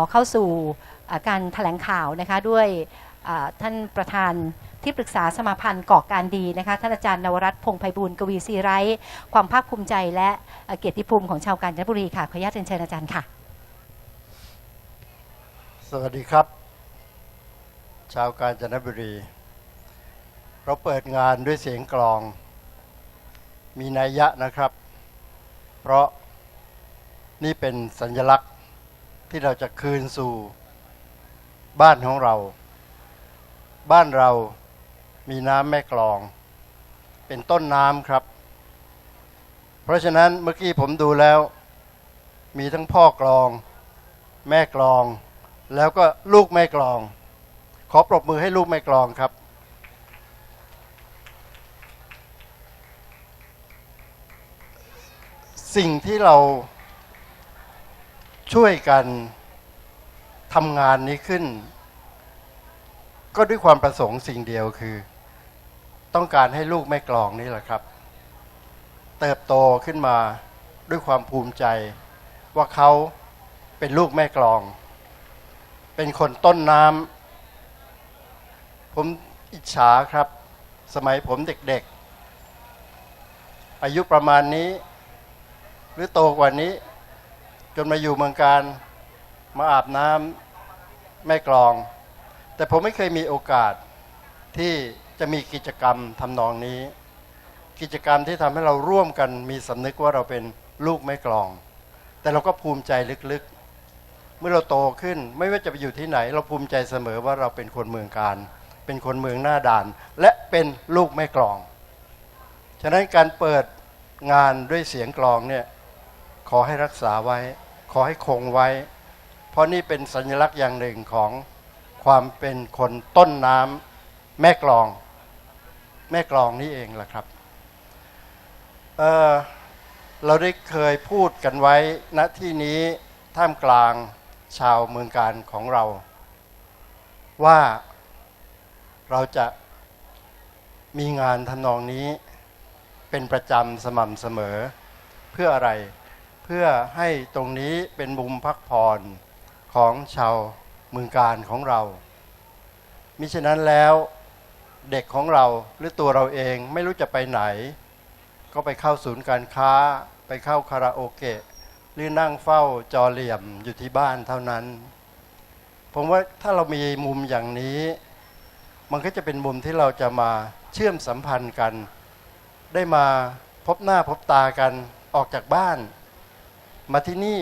ขอเข้าสู่การแถลงข่าวนะคะด้วยท่านประธานที่ปรึกษาสมาพันธ์ก่อการดีนะคะท่านอาจารย์นวรัตน์พงษ์ไพบูลกวีศรีไร้ความภาคภูมิใจและเอ่อเกียรติภูมิของชาวกาญจนบุรีค่ะขออนุญาตเรียนเชิญอาจารย์ค่ะ สวัสดีครับ ชาวกาญจนบุรี เราเปิดงานด้วยเสียงกลอง มีนัยยะนะครับ เพราะนี่เป็นสัญลักษณ์ ที่เราจะคืนสู่บ้านของเรา บ้านเรามีน้ำแม่กลอง เป็นต้นน้ำครับ เพราะฉะนั้นเมื่อกี้ผมดูแล้ว มีทั้งพ่อกลอง แม่กลอง แล้วก็ลูกแม่กลอง ขอปรบมือให้ลูกแม่กลองครับ สิ่งที่เรา ช่วยกันทำงานนี้ขึ้น ก็ด้วยความประสงค์สิ่งเดียวคือ ต้องการให้ลูกแม่กลองนี่แหละครับ เติบโตขึ้นมาด้วยความภูมิใจ ว่าเขาเป็นลูกแม่กลอง เป็นคนต้นน้ำผมอิจฉาครับ สมัยผมเด็กๆ อายุประมาณนี้ หรือโตกว่านี้ จนมาอยู่เมืองการมาอาบน้ำแม่กลอง แต่ผมไม่เคยมีโอกาสที่จะมีกิจกรรมทำนองนี้ กิจกรรมที่ทำให้เราร่วมกันมีสำนึกว่าเราเป็นลูกแม่กลอง แต่เราก็ภูมิใจลึกๆ เมื่อเราโตขึ้นไม่ว่าจะไปอยู่ที่ไหน เราภูมิใจเสมอว่าเราเป็นคนเมืองการ เป็นคนเมืองหน้าด่าน และเป็นลูกแม่กลอง ฉะนั้นการเปิดงานด้วยเสียงกลองเนี่ยขอให้รักษาไว้ ขอให้คงไว้ เพราะนี่เป็นสัญลักษณ์อย่างหนึ่งของความเป็นคนต้นน้ำแม่กลอง แม่กลองนี่เองแหละครับเเราได้เคยพูดกันไว้ณที่นี้ท่ามกลางชาวเมืองการของเรา ว่าเราจะมีงานทำนองนี้เป็นประจำสม่ำเสมอเพื่ออะไร พื่อให้ตรงนี้เป็นมุมพักผ่อนของชาวเมืองการของเรา มิฉะนั้นแล้วเด็กของเราหรือตัวเราเองไม่รู้จะไปไหน ก็ไปเข้าศูนย์การค้า ไปเข้าคาราโอเกะ หรือนั่งเฝ้าจอเหลี่ยมอยู่ที่บ้านเท่านั้น ผมว่าถ้าเรามีมุมอย่างนี้ มันก็จะเป็นมุมที่เราจะมาเชื่อมสัมพันธ์กัน ได้มาพบหน้าพบตากันออกจากบ้าน มาที่นี่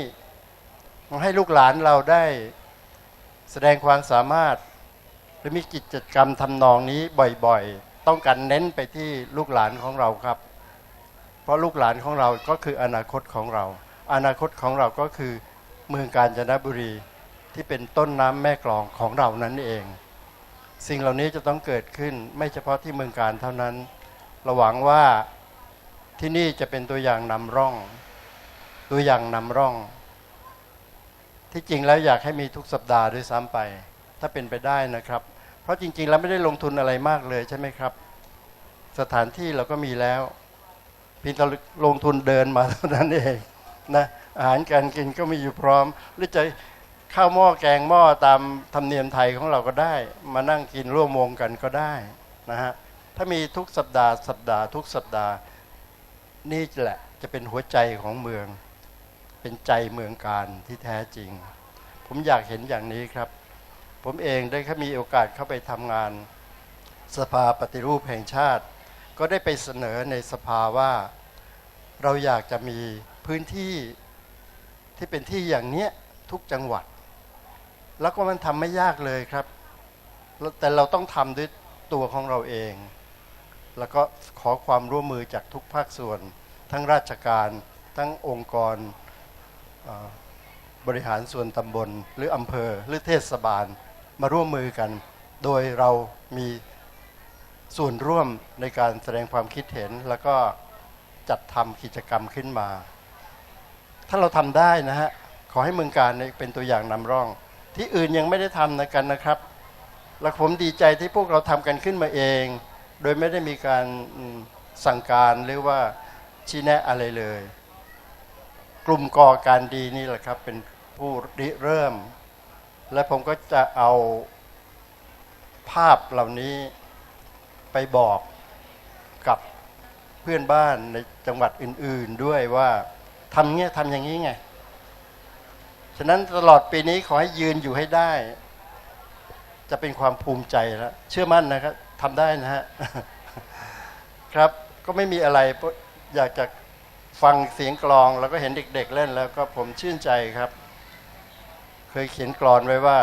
มาให้ลูกหลานเราได้แสดงความสามารถหรือมีกิจกรรมทำนองนี้บ่อยๆ ต้องการเน้นไปที่ลูกหลานของเราครับ เพราะลูกหลานของเราก็คืออนาคตของเรา อนาคตของเราก็คือเมืองกาญจนบุรีที่เป็นต้นน้ำแม่กลองของเรานั้นเอง สิ่งเหล่านี้จะต้องเกิดขึ้นไม่เฉพาะที่เมืองการเท่านั้นเราหวังว่าที่นี่จะเป็นตัวอย่างนำร่อง ตัวอย่างนำร่อง ที่จริงแล้วอยากให้มีทุกสัปดาห์ด้วยซ้ำไป ถ้าเป็นไปได้นะครับ เพราะจริง ๆ แล้วไม่ได้ลงทุนอะไรมากเลยใช่ไหมครับ สถานที่เราก็มีแล้วเพียงแต่ลงทุนเดินมาเท่านั้นเองนะอาหารการกินก็มีอยู่พร้อม หรือจะข้าวหม้อแกงหม้อตามธรรมเนียมไทยของเราก็ได้ มานั่งกินร่วมวงกันก็ได้นะฮะถ้ามีทุกสัปดาห์สัปดาห์ ทุกสัปดาห์ นี่แหละจะเป็นหัวใจของเมือง เป็นใจเมืองการที่แท้จริง ผมอยากเห็นอย่างนี้ครับ ผมเองได้แค่มีโอกาสเข้าไปทำงาน สภาปฏิรูปแห่งชาติ ก็ได้ไปเสนอในสภาว่า เราอยากจะมีพื้นที่ที่เป็นที่อย่างเนี้ยทุกจังหวัด แล้วก็มันทำไม่ยากเลยครับ แต่เราต้องทำด้วยตัวของเราเอง แล้วก็ขอความร่วมมือจากทุกภาคส่วน ทั้งราชการ ทั้งองค์กร บริหารส่วนตำบล หรืออำเภอหรือเทศบาลมาร่วมมือกัน โดยเรามีส่วนร่วมในการแสดงความคิดเห็น แล้วก็จัดทำกิจกรรมขึ้นมา ถ้าเราทำได้นะฮะ ขอให้เมืองการเป็นตัวอย่างนำร่อง ที่อื่นยังไม่ได้ทำนะกันนะครับ และผมดีใจที่พวกเราทำกันขึ้นมาเอง โดยไม่ได้มีการสั่งการหรือว่าชี้แนะอะไรเลย กลุ่มก่อการดีนี่แหละครับ เป็นผู้ริเริ่ม และผมก็จะเอาภาพเหล่านี้ไปบอกกับเพื่อนบ้านในจังหวัดอื่น ๆด้วยว่าทำเงี้ยทำอย่างนี้ไง ฉะนั้นตลอดปีนี้ขอให้ยืนอยู่ให้ได้ จะเป็นความภูมิใจแล้วเชื่อมั่นนะครับทำได้นะฮะ ครับก็ไม่มีอะไรอยากจะ ฟังเสียงกลองแล้วก็เห็นเด็ก ๆ เล่นแล้วก็ผมชื่นใจครับ เคยเขียนกรอนไว้ว่า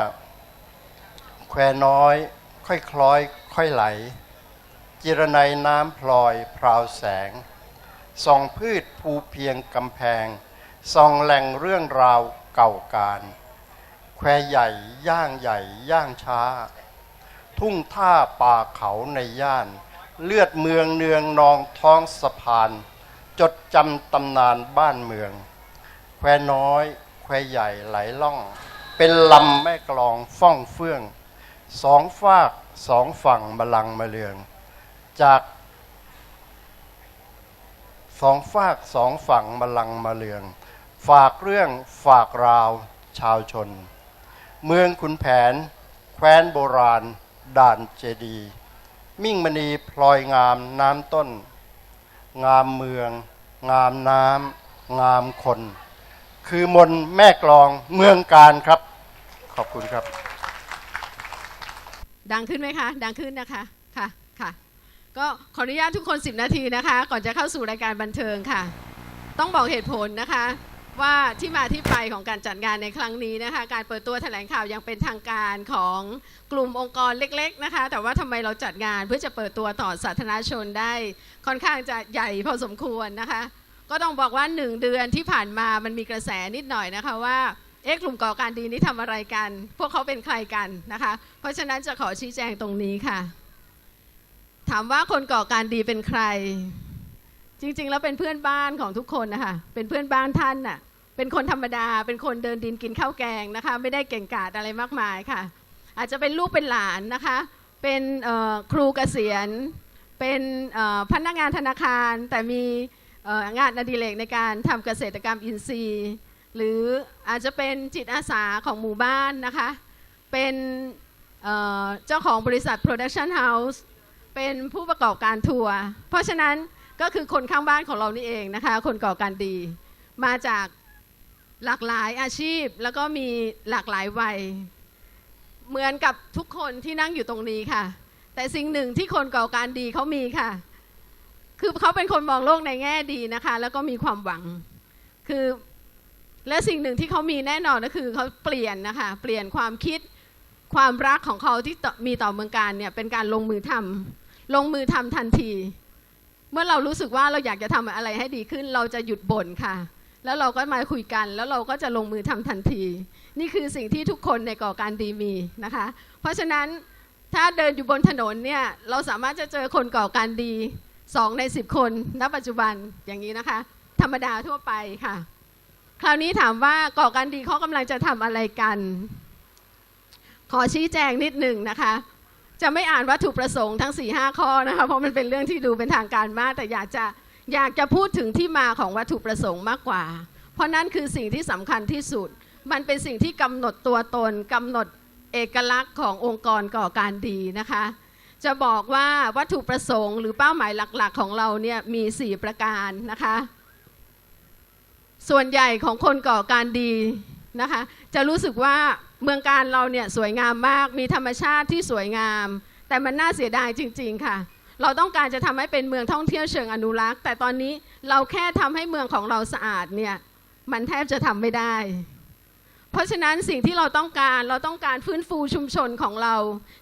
แควน้อย ค่อยคล้อย ค่อยไหล จิรนัยน้ำพลอย พราวแสงส่องพืชภูเพียงกำแพงส่องแหล่งเรื่องราวเก่าการ แควใหญ่ย่างใหญ่ย่างช้า ทุ่งท่าป่าเขาในย่าน เลือดเมืองเนืองนองท้องสะพาน จดจำตำนานบ้านเมือง แควน้อย แควใหญ่ไหลล่อง เป็นลำแม่กลองฟ่องเฟื่อง สองฝากสองฝั่งบลังมาเลือง จากสองฝากสองฝั่งบลังมาเลือง ฝากเรื่องฝากราวชาวชน เมืองขุนแผน แคว้นโบราณ ด่านเจดียมิ่งมณีพลอยงามน้ำต้น งามเมือง งามน้ำงามคน คือมนแม่กลองเมืองการครับ ขอบคุณครับ ดังขึ้นไหมคะ ดังขึ้นนะคะ ค่ะ ค่ะ ก็ขออนุญาตทุกคน 10 นาทีนะคะ ก่อนจะเข้าสู่รายการบันเทิงค่ะ ต้องบอกเหตุผลนะคะ ว่าที่มาที่ไปของการจัดงานในครั้งนี้นะคะ การเปิดตัวแถลงข่าวยังเป็นทางการของกลุ่มองค์กรเล็ก ๆนะคะ แต่ว่าทำไมเราจัดงานเพื่อจะเปิดตัวต่อสาธารณชนได้ ค่อนข้างจะใหญ่พอสมควรนะคะ ก็ต้องบอกว่าหนึ่งเดือนที่ผ่านมามันมีกระแสนิดหน่อยนะคะว่าเอ๊ะกลุ่มก่อการดีนี้ทำอะไรกัน พวกเขาเป็นใครกันนะคะ เพราะฉะนั้นจะขอชี้แจงตรงนี้ค่ะ ถามว่าคนก่อการดีเป็นใคร จริง ๆ แล้วเป็นเพื่อนบ้านของทุกคนนะคะเป็นเพื่อนบ้านท่านน่ะเป็นคนธรรมดา เป็นคนเดินดินกินข้าวแกงนะคะ ไม่ได้เก่งกาจอะไรมากมายค่ะ อาจจะเป็นลูกเป็นหลานนะคะ เป็นครูเกษียณ เป็นพนักงานธนาคาร แต่มีงานอดิเรกในการทำเกษตรกรรมอินทรีย์ หรืออาจจะเป็นจิตอาสาของหมู่บ้านนะคะ เป็นเอ่อเจ้าของบริษัท Production House เป็นผู้ประกอบการทัวร์เพราะฉะนั้น ก็คือคนข้างบ้านของเรานี่เองนะคะ คนก่อการดี มาจากหลากหลายอาชีพแล้วก็มีหลากหลายวัย เหมือนกับทุกคนที่นั่งอยู่ตรงนี้ค่ะ แต่สิ่งหนึ่งที่คนก่อการดีเขามีค่ะ คือเขาเป็นคนมองโลกในแง่ดีนะคะ แล้วก็มีความหวัง คือและสิ่งหนึ่งที่เขามีแน่นอนก็คือเขาเปลี่ยนนะคะเปลี่ยนความคิดความรักของเขาที่มีต่อเมืองการเนี่ยเป็นการลงมือทำลงมือทำทันที เมื่อเรารู้สึกว่าเราอยากจะทำอะไรให้ดีขึ้น เราจะหยุดบ่นค่ะ แล้วเราก็มาคุยกัน แล้วเราก็จะลงมือทำทันที นี่คือสิ่งที่ทุกคนในก่อการดีมีนะคะ เพราะฉะนั้นถ้าเดินอยู่บนถนนเนี่ยเราสามารถจะเจอคนก่อการดีสองในสิบคนณปัจจุบันอย่างนี้นะคะ ธรรมดาทั่วไปค่ะ คราวนี้ถามว่าก่อการดีเขากำลังจะทำอะไรกัน ขอชี้แจงนิดหนึ่งนะคะ จะไม่อ่านวัตถุประสงค์ทั้ง4ีหข้อนะคะเพราะมันเป็นเรื่องที่ดูเป็นทางการมาก แต่อยากจะอยากจะพูดถึงที่มาของวัตถุประสงค์มากกว่า เพราะนั่นคือสิ่งที่สำคัญที่สุด มันเป็นสิ่งที่กำหนดตัวตนกำหนดเอกลักษณ์ขององค์กรก่อการดีนะคะ จะบอกว่าวัตถุประสงค์หรือเป้าหมายหลักๆ ของเราเนี่ยมี 4 ประการนะคะ ส่วนใหญ่ของคนก่อการดีนะคะ จะรู้สึกว่า เมืองการเราเนี่ยสวยงามมากมีธรรมชาติที่สวยงาม แต่มันน่าเสียดายจริง ๆ ค่ะ เราต้องการจะทำให้เป็นเมืองท่องเที่ยวเชิงอนุรักษ์ แต่ตอนนี้เราแค่ทำให้เมืองของเราสะอาดเนี่ยมันแทบจะทำไม่ได้ เพราะฉะนั้นสิ่งที่เราต้องการเราต้องการฟื้นฟูชุมชนของเรา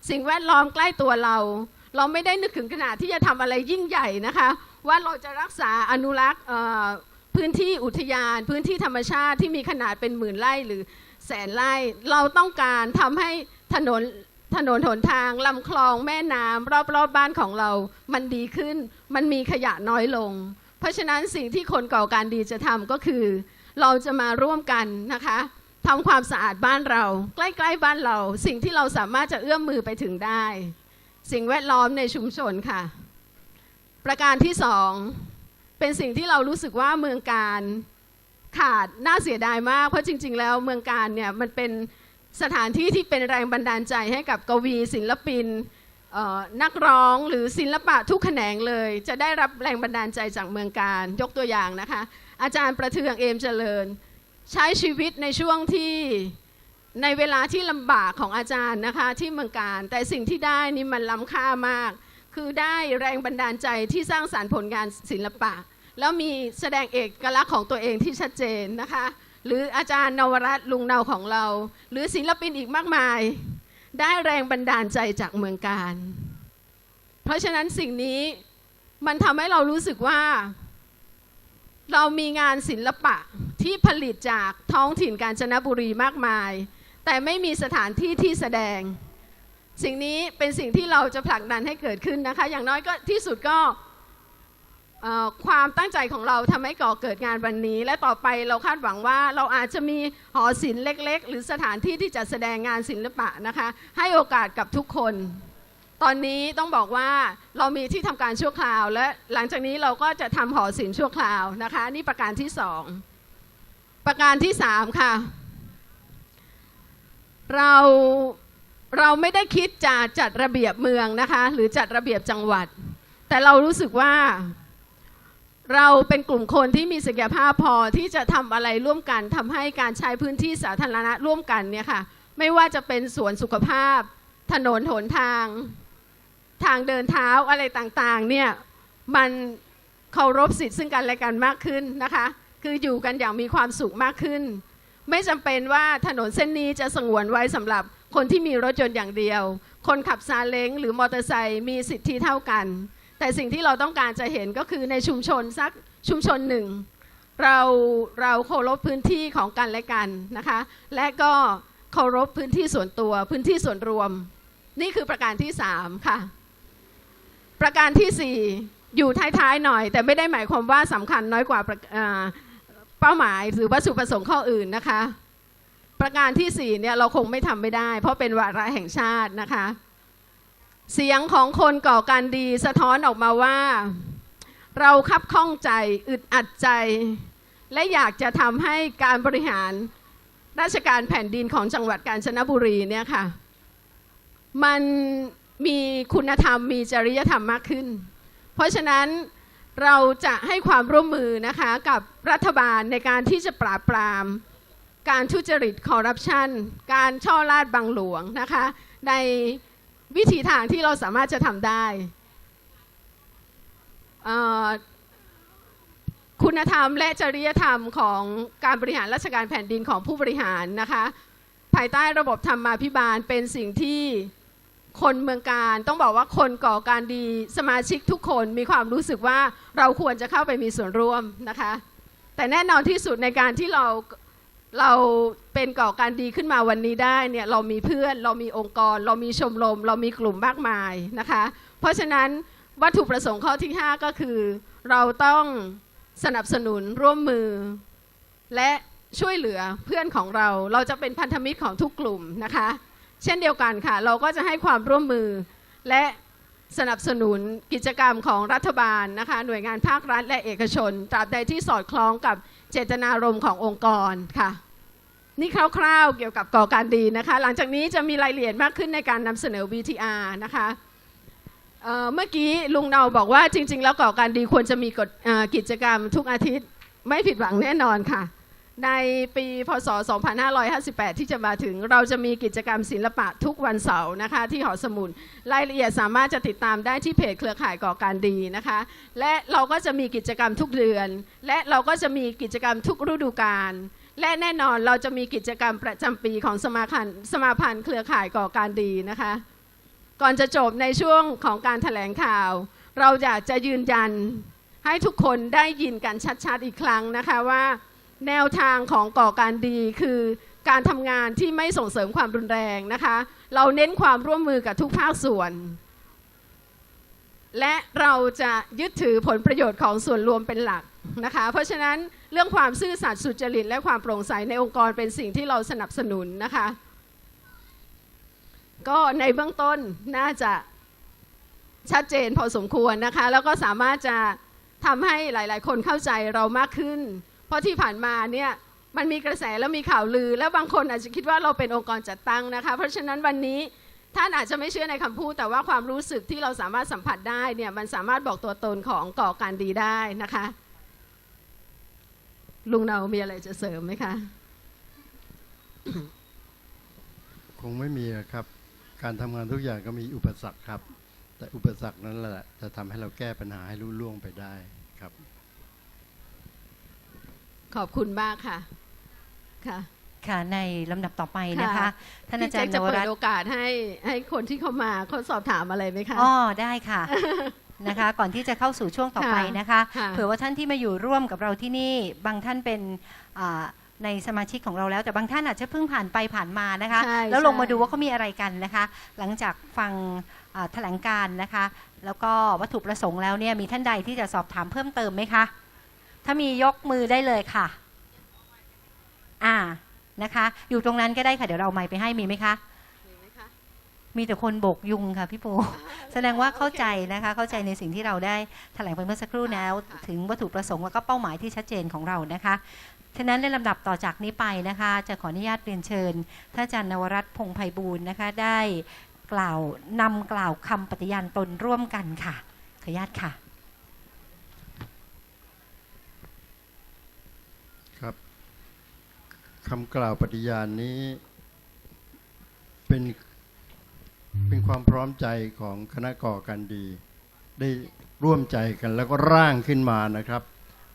สิ่งแวดล้อมใกล้ตัวเรา เราไม่ได้นึกถึงขนาดที่จะทำอะไรยิ่งใหญ่นะคะ ว่าเราจะรักษาอนุรักษ์พื้นที่อุทยาน พื้นที่ธรรมชาติที่มีขนาดเป็นหมื่นไร่หรือ แสนไร่เราต้องการทำให้ถนนถนนหนทางลำคลองแม่น้ำรอบๆบบ้านของเรา มันดีขึ้น มันมีขยะน้อยลง เพราะฉะนั้นสิ่งที่คนก่อการดีจะทำก็คือ เราจะมาร่วมกันนะคะทำความสะอาดบ้านเรา ใกล้ๆบ้านเรา สิ่งที่เราสามารถจะเอื้อมมือไปถึงได้ สิ่งแวดล้อมในชุมชนค่ะ ประการที่สองเป็นสิ่งที่เรารู้สึกว่าเมืองการ ขาดน่าเสียดายมาก เพราะจริง ๆ แล้วเมืองการเนี่ยมันเป็นสถานที่ที่เป็นแรงบันดาลใจให้กับกวี ศิลปินนักร้องหรือศิลปะทุกแขนงเลย จะได้รับแรงบันดาลใจจากเมืองการยกตัวอย่างนะคะ อาจารย์ประเทืองเอมเจริญ ใช้ชีวิตในช่วงที่ในเวลาที่ลำบากของอาจารย์นะคะที่เมืองการ แต่สิ่งที่ได้นี่มันล้ำค่ามาก คือได้แรงบันดาลใจที่สร้างสารรค์ผลงานศิลปะ แล้วมีแสดงเอกลักษณ์ของตัวเองที่ชัดเจนนะคะ หรืออาจารย์นวรัตน์ลุงเนาของเรา หรือศิลปินอีกมากมาย ได้แรงบันดาลใจจากเมืองการ เพราะฉะนั้นสิ่งนี้มันทำให้เรารู้สึกว่า เรามีงานศิลปะที่ผลิตจากท้องถิ่นกาญจนบุรีมากมาย แต่ไม่มีสถานที่ที่แสดง สิ่งนี้เป็นสิ่งที่เราจะผลักดันให้เกิดขึ้นนะคะ อย่างน้อยก็ที่สุดก็ ความตั้งใจของเราทำให้ก่อเกิดงานวันนี้ และต่อไปเราคาดหวังว่าเราอาจจะมีหอศิลป์เล็ก ๆ หรือสถานที่ที่จะแสดงงานศิลปะนะคะ ให้โอกาสกับทุกคน ตอนนี้ต้องบอกว่าเรามีที่ทำการชั่วคราว และหลังจากนี้เราก็จะทำหอศิลป์ชั่วคราวนะคะ นี่ประการที่สองประการที่สามค่ะ เราเราไม่ได้คิดจะจัดระเบียบเมืองนะคะ หรือจัดระเบียบจังหวัด แต่เรารู้สึกว่า เราเป็นกลุ่มคนที่มีศักยภาพพอที่จะทำอะไรร่วมกันทำให้การใช้พื้นที่สาธารณะร่วมกันเนี่ยค่ะไม่ว่าจะเป็นสวนสุขภาพ ถนนหนทาง ทางเดินเท้าอะไรต่างๆเนี่ยมันเคารพสิทธิ์ซึ่งกันและกันมากขึ้นนะคะ คืออยู่กันอย่างมีความสุขมากขึ้น ไม่จำเป็นว่าถนนเส้นนี้จะสงวนไว้สำหรับคนที่มีรถยนต์อย่างเดียว คนขับซาเล้งหรือมอเตอร์ไซค์มีสิทธิเท่ากัน แต่สิ่งที่เราต้องการจะเห็นก็คือในชุมชนสักชุมชนหนึ่ง เราเราเคารพพื้นที่ของกันและกันนะคะ และก็เคารพพื้นที่ส่วนตัวพื้นที่ส่วนรวม นี่คือประการที่สามค่ะ ประการที่สี่อยู่ท้ายๆหน่อย แต่ไม่ได้หมายความว่าสำคัญน้อยกว่าประอ่าเป้าหมายหรือวัตถุประสงค์ข้ออื่นนะคะ ประการที่สี่เนี่ยเราคงไม่ทำไม่ได้ เพราะเป็นวาระแห่งชาตินะคะ เสียงของคนก่อการดีสะท้อนออกมาว่า เราคับข้องใจอึดอัดใจ และอยากจะทำให้การบริหารราชการแผ่นดินของจังหวัดกาญจนบุรีเนี่ยค่ะ มันมีคุณธรรมมีจริยธรรมมากขึ้น เพราะฉะนั้นเราจะให้ความร่วมมือนะคะกับรัฐบาลในการที่จะปราบปราม การทุจริตคอร์รัปชันการช่อราดบังหลวงนะคะใน วิธีทางที่เราสามารถจะทำได้ คุณธรรมและจริยธรรมของการบริหารราชการแผ่นดินของผู้บริหารนะคะ ภายใต้ระบบธรรมาภิบาลเป็นสิ่งที่คนเมืองการต้องบอกว่าคนก่อการดีสมาชิกทุกคนมีความรู้สึกว่าเราควรจะเข้าไปมีส่วนร่วมนะคะ แต่แน่นอนที่สุดในการที่เรา เราเป็นก่อการดีขึ้นมาวันนี้ได้เนี่ยเรามีเพื่อนเรามีองค์กร เรามีชมรม เรามีกลุ่มมากมายนะคะ เพราะฉะนั้นวัตถุประสงค์ข้อที่ 5 ก็คือ เราต้องสนับสนุนร่วมมือ และช่วยเหลือเพื่อนของเรา เราจะเป็นพันธมิตรของทุกกลุ่มนะคะ เช่นเดียวกันค่ะ เราก็จะให้ความร่วมมือ และสนับสนุนกิจกรรมของรัฐบาลนะคะ หน่วยงานภาครัฐและเอกชน ตราบใดที่สอดคล้องกับ เจตนารมณ์ขององค์กรค่ะ นี่คร่าวๆเกี่ยวกับก่อการดีนะคะ หลังจากนี้จะมีรายละเอียดมากขึ้นในการนำเสนอ VTR นะคะเเมื่อกี้ลุงเนาบอกว่าจริง ๆ แล้วก่อการดีควรจะมีกิจกรรมทุกอาทิตย์ไม่ผิดหวังแน่นอนค่ะ ในปีพศ 2558 ที่จะมาถึง เราจะมีกิจกรรมศิลปะทุกวันเสาร์นะคะที่หอสมุนรายละเอียดสามารถจะติดตามได้ที่เพจเครือข่ายก่อการดีนะคะ และเราก็จะมีกิจกรรมทุกเดือน และเราก็จะมีกิจกรรมทุกฤดูกาลและแน่นอนเราจะมีกิจกรรมประจำปีของสมาพันธ์สมาพันธ์เครือข่ายก่อการดีนะคะ ก่อนจะจบในช่วงของการถแถลงข่าว เราอยากจะยืนยันให้ทุกคนได้ยินกันชัดๆอีกครั้งนะคะว่า แนวทางของก่อการดีคือการทำงานที่ไม่ส่งเสริมความรุนแรงนะคะ เราเน้นความร่วมมือกับทุกภาคส่วน และเราจะยึดถือผลประโยชน์ของส่วนรวมเป็นหลักนะคะ เพราะฉะนั้นเรื่องความซื่อสัตย์สุจริตและความโปร่งใสในองค์กรเป็นสิ่งที่เราสนับสนุนนะคะ ก็ในเบื้องต้นน่าจะชัดเจนพอสมควรนะคะ แล้วก็สามารถจะทำให้หลาย ๆ คนเข้าใจเรามากขึ้น เพราะที่ผ่านมาเนี่ยมันมีกระแสแล้วมีข่าวลือ แล้วบางคนอาจจะคิดว่าเราเป็นองค์กรจัดตั้งนะคะ เพราะฉะนั้นวันนี้ท่านอาจจะไม่เชื่อในคำพูด แต่ว่าความรู้สึกที่เราสามารถสัมผัสได้เนี่ยมันสามารถบอกตัวตนของก่อการดีได้นะคะ ลุงเนามีอะไรจะเสริมไหมคะ คงไม่มีครับ การทำงานทุกอย่างก็มีอุปสรรคครับ แต่อุปสรรคนั้นแหละจะทำให้เราแก้ปัญหาให้รุ่ล่วงไปได้ครับ ขอบคุณมากค่ะ ค่ะ ค่ะ ในลำดับต่อไปนะคะค่ะท่านพี่อาจารแจ็คย์นจะวเปิรัดตน์โอกาสให้ให้คนที่เข้ามาเขาสอบถามอะไรไหมคะ อ๋อ ได้ค่ะนะคะก่อนที่จะเข้าสู่ช่วงต่อไปนะคะค่ะเผื่อว่าท่านที่มาอยู่ร่วมกับเราที่นี่ บางท่านเป็นอ่าในสมาชิกของเราแล้ว แต่บางท่านอาจจะเพิ่งผ่านไปผ่านมานะคะใช่แล้วลงมาใช่ดูว่าเขามีอะไรกันนะคะ หลังจากฟังอ่าแถลงการณ์นะคะ แล้วก็วัตถุประสงค์แล้วเนี่ยมีท่านใดที่จะสอบถามเพิ่มเติมไหมคะ ถ้ามียกมือได้เลยค่ะ อ่านะคะ อยู่ตรงนั้นก็ได้ค่ะ เดี๋ยวเราเอาไมค์ไปให้มีไหมคะมีไหมคะมีแต่คนโบกยุงค่ะพี่ปู แสดงว่าเข้าใจนะคะ เข้าใจในสิ่งที่เราได้แถลงไปเมื่อสักครู่แล้วค่ะถึงวัตถุประสงค์แล้วก็เป้าหมายที่ชัดเจนของเรานะคะฉะนั้นในลำดับต่อจากนี้ไปนะคะ จะขออนุญาตเรียนเชิญท่านอาจารย์นวรัตน์พงษ์ไพบูลย์นะคะ ได้กล่าวนำกล่าวคำปฏิญาณตนร่วมกันค่ะ ขออนุญาตค่ะ ครับ คำกล่าวปฏิญาณนี้ เป็นเป็นความพร้อมใจของคณะก่อการดี ได้ร่วมใจกันแล้วก็ร่างขึ้นมานะครับ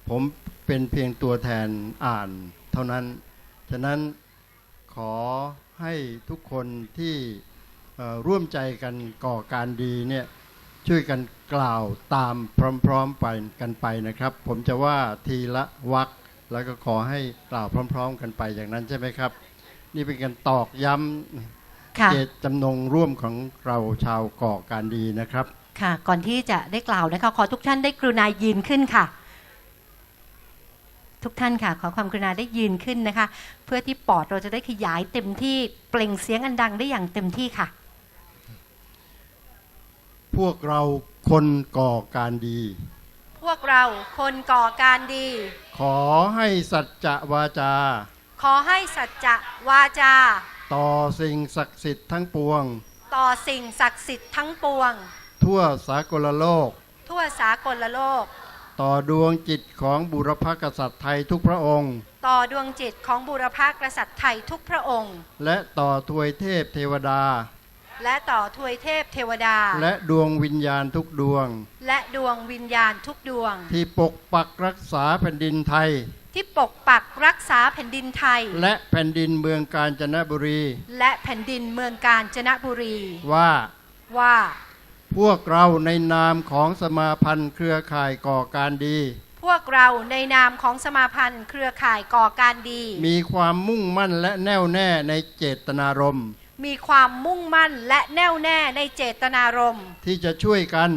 ผมเป็นเพียงตัวแทนอ่านเท่านั้น ฉะนั้นขอให้ทุกคนที่ร่วมใจกันก่อการดีเนี่ยช่วยกันกล่าวตามพร้อมๆไปกันไปนะครับ ผมจะว่าทีละวัก แล้วก็ขอให้กล่าวพร้อม ๆ กันไปอย่างนั้นใช่ไหมครับ นี่เป็นการตอกย้ำค่ะเจตจำนงร่วมของเราชาวก่อการดีนะครับ ค่ะ ก่อนที่จะได้กล่าวนะคะขอทุกท่านได้กรุณายืนขึ้นค่ะ ทุกท่านค่ะ ขอความกรุณาได้ยืนขึ้นนะคะ เพื่อที่ปอดเราจะได้ขยายเต็มที่เปล่งเสียงอันดังได้อย่างเต็มที่ค่ะ พวกเราคนก่อการดีพว กเราคนก่อการดี ขอให้สัจจะวาจา ขอให้สัจจะวาจา ต่อสิ่งศักดิ์สิทธิ์ทั้งปวง ต่อสิ่งศักดิ์สิทธิ์ทั้งปวง ทั่วสากลโลก ทั่วสากลโลก ต่อดวงจิตของบุรพกษัตริย์ไทยทุกพระองค์ ต่อดวงจิตของบูรพากษัตริย์ไทยทุกพระองค์ และต่อทวยเทพเทวดา และต่อทวยเทพเทวดา และดวงวิญญาณทุกดวง และดวงวิญญาณทุกดวง ที่ปกปักรักษาแผ่นดินไทย ที่ปกปักรักษาแผ่นดินไทย และแผ่นดินเมืองกาญจนบุรี และแผ่นดินเมืองกาญจนบุรี ว่าว่า พวกเราในนามของสมาพันธ์เครือข่ายก่อการดี พวกเราในนามของสมาพันธ์เครือข่ายก่อการดี มีความมุ่งมั่นและแน่วแน่ในเจตนารมณ์ มีความมุ่งมั่นและแน่วแน่ในเจตนารมณ์ที่จะช่วยกัน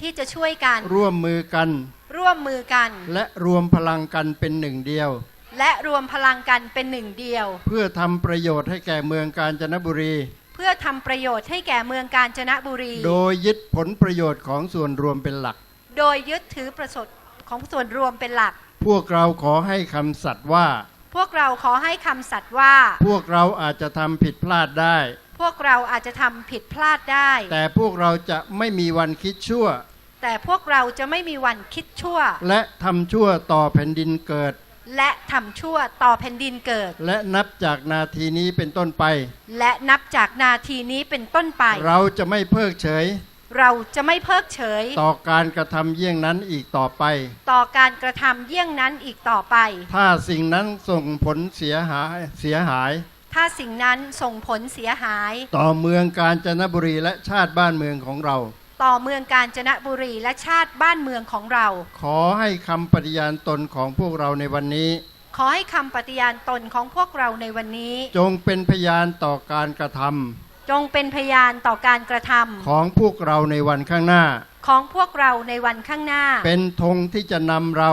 ที่จะช่วยกัน ร่วมมือกัน ร่วมมือกัน และรวมพลังกันเป็นหนึ่งเดียว และรวมพลังกันเป็นหนึ่งเดียว เพื่อทำประโยชน์ให้แก่เมืองกาญจนบุรี เพื่อทำประโยชน์ให้แก่เมืองกาญจนบุรี โดยยึดผลประโยชน์ของส่วนรวมเป็นหลัก โดยยึดถือประโยชน์ของส่วนรวมเป็นหลัก พวกเราขอให้คำสัตย์ว่า พวกเราขอให้คำสัตย์ว่า พวกเราอาจจะทำผิดพลาดได้ พวกเราอาจจะทำผิดพลาดได้ แต่พวกเราจะไม่มีวันคิดชั่ว แต่พวกเราจะไม่มีวันคิดชั่ว และทำชั่วต่อแผ่นดินเกิด และทำชั่วต่อแผ่นดินเกิด และนับจากนาทีนี้เป็นต้นไป และนับจากนาทีนี้เป็นต้นไป เราจะไม่เพิกเฉย เราจะไม่เพิกเฉย ต่อการกระทำเยี่ยงนั้นอีกต่อไป ต่อการกระทำเยี่ยงนั้นอีกต่อไป ถ้าสิ่งนั้นส่งผลเสียหายเสียหาย ถ้าสิ่งนั้นส่งผลเสียหาย ต่อเมืองกาญจนบุรีและชาติบ้านเมืองของเรา ต่อเมืองกาญจนบุรีและชาติบ้านเมืองของเรา ขอให้คำปฏิญาณตนของพวกเราในวันนี้ ขอให้คำปฏิญาณตนของพวกเราในวันนี้ จงเป็นพยานต่อการกระท จงเป็นพยานต่อการกระทำของพวกเราในวันข้างหน้าำของพวกเราในวันข้างหน้า เป็นธงที่จะนำเรา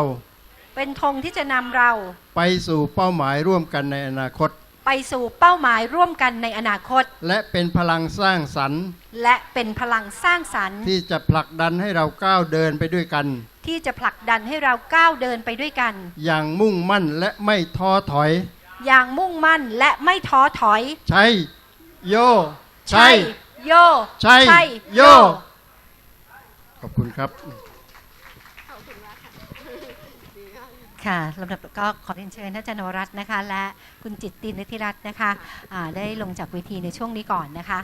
เป็นธงที่จะนำเรา ไปสู่เป้าหมายร่วมกันในอนาคต ไปสู่เป้าหมายร่วมกันในอนาคต และเป็นพลังสร้างสรรค์ และเป็นพลังสร้างสรรค์ ที่จะผลักดันให้เราก้าวเดินไปด้วยกัน ที่จะผลักดันให้เราก้าวเดินไปด้วยกัน อย่างมุ่งมั่นและไม่ท้อถอย อย่างมุ่งมั่นและไม่ท้อถอย ใช่โย ใช่ โยใช่ใช่ โย ขอบคุณครับ ค่ะลำดับก็ขอเรียนเชิญท่านอาจารย์นวรัตน์นะคะ และคุณจิตตินฤทธิรัตน์นะคะอ่าได้ลงจากเวทีในช่วงนี้ก่อนนะคะ